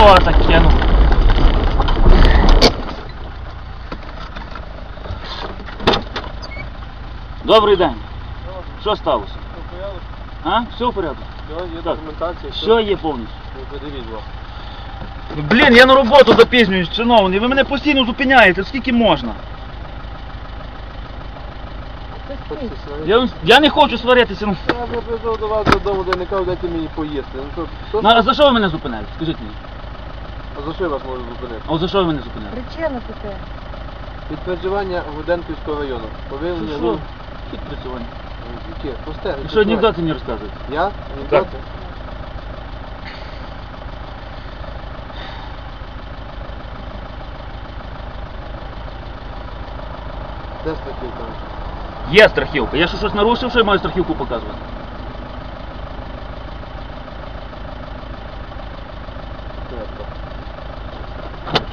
О, так. Добрий день. Що сталося? А? Все в порядку? Все, є Так. документація, Все є повністю. Ви подивіть, будь ласка. Блін, я на роботу запізнююсь, шановний. Ви мене постійно зупиняєте, скільки можна? Я, я не хочу сваритися. ну. Я вже прийшов до вас додому, де не кажу, дайте мені поїсти. Ну що, що? Ну, а за що ви мене зупиняєте? Скажіть мені. А за що я вас можу зупинити? А от за що ви мене зупиняєте? Причина таке. Підтверджування Гуденківського району. Повинні, Що? ну, Підпрацювання. яке? Пусте. Ви що анекдоти не розказуєте? Я? Анекдоти? Де страхівка? Є страхівка. Я що щось нарушив, що я маю страхівку показувати?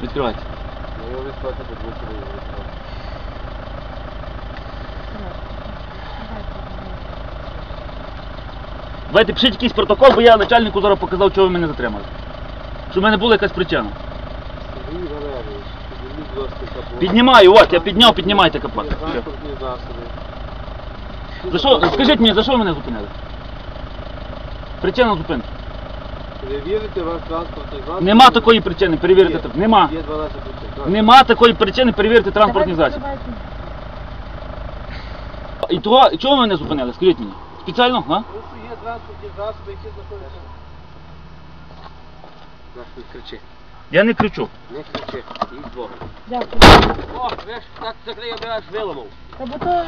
Відкривайте. Відплати по 200 гривень. відплати. Давайте пишіть якийсь протокол, бо я начальнику зараз показав, чого ви мене затримали. Щоб в мене була якась причина. Сергій Валерійович, підніміть, будь ласка, капот. Піднімаю, от, я підняв, піднімайте капот. Є Транспортні засоби. За що, скажіть мені, за що ви мене зупинили? Причина зупинки. Перевірити ваш транспортний засіб. Нема такої причини перевірити. Тр- Нема. Є 12 причин. Так. Нема такої причини перевірити транспортний засіб. І того, чого ви мене зупинили? Скажіть мені. Спеціально? А? Ну, що є транспортні засоби, які знаходяться. Кричи. Я не кричу. Не кричи. Їх двох. Дякую. О, ви ж так закрий, я аж виламав. Та бо то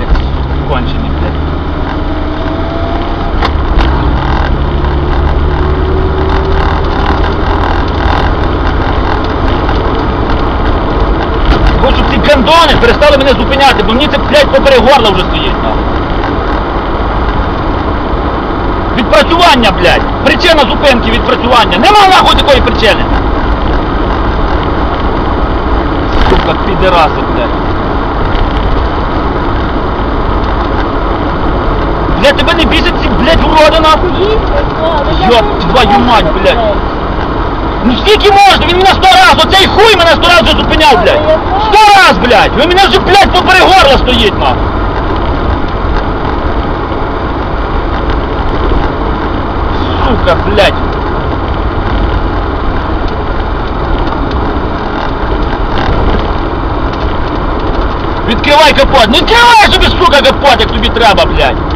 блядь. Кончені, блядь. Хочу, щоб ці гандони перестали мене зупиняти, бо мені це, блядь, поперек горла вже стоїть. Відпрацювання, блядь. Причина зупинки відпрацювання. Нема нахуй такої причини. Сука, підераси, блядь. Блядь, тебе не бісить ці, блядь, уроди нахуй? Ёб твою мать, блядь. Ну скільки можна? Він мене сто раз, оцей хуй мене сто раз вже зупиняв, блядь. поперек горла стоїть, нахуй. Сука, блядь. Відкривай капот. Не відкривай собі, сука, капот, як тобі треба, блядь.